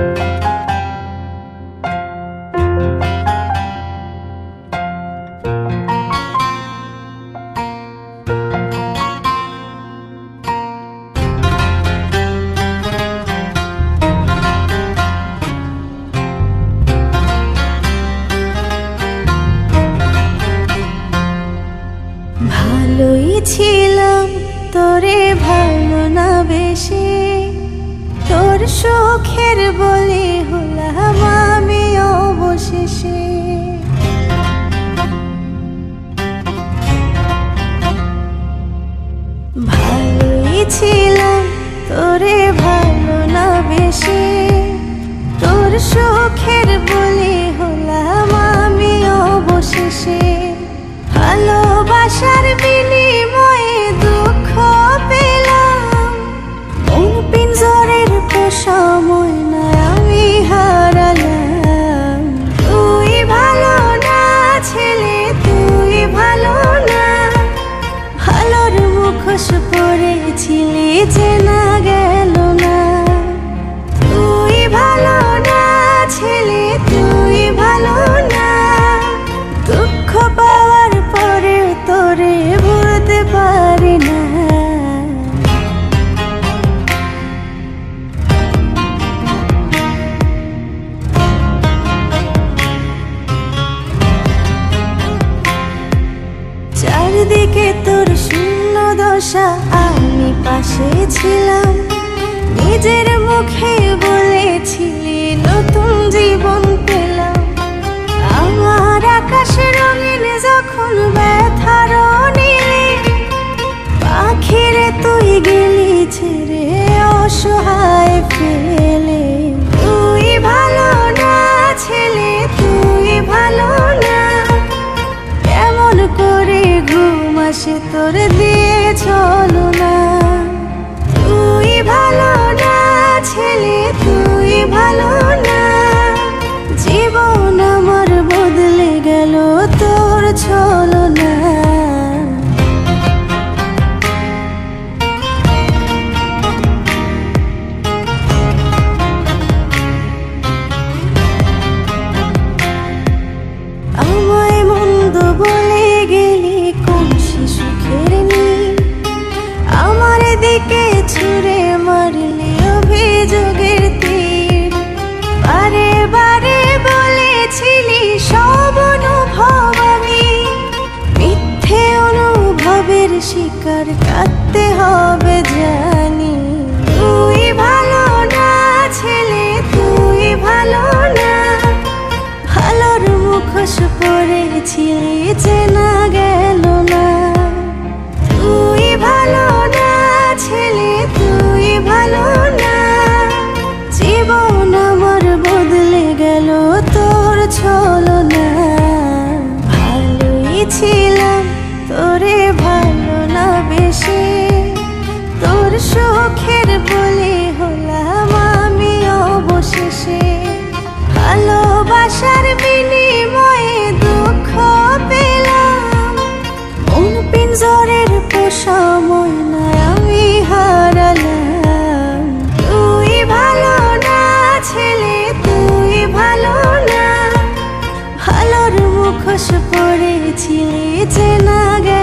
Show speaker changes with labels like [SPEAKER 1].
[SPEAKER 1] ভালোই সুখের বলি হলাম আমি অবশেষে। ভালোই ছিলাম তোরে ভালো না বেশি। তোর সুখের বলে পাওয়ার পরেও তোরে ভুলতে পারি না। চারিদিকে তোর শূন্য দশা, আমি পাশে ছিলাম। নিজের মুখে বলেছিলি আসে তোর দিয়ে চলো না। তুই ভালো না ছেলে তুই ভালো না। শিকার কাঁদতে হবে জানি। তুই ভালো না ছেলে, তুই ভালো না। ভালোর মুখোশ পরেছিলি চেনা গেল বেশি তোর সুখের বলে হলাম আমি অবশেষে। ভালোবাসার বিনিময়ে দুঃখ পেলাম। কোন পিঞ্জরের সময় না আমি হারালাম। তুই ভালো না ছেলে, তুই ভালো না। ভালোর মুখোশ পরেছিলি যে না গেল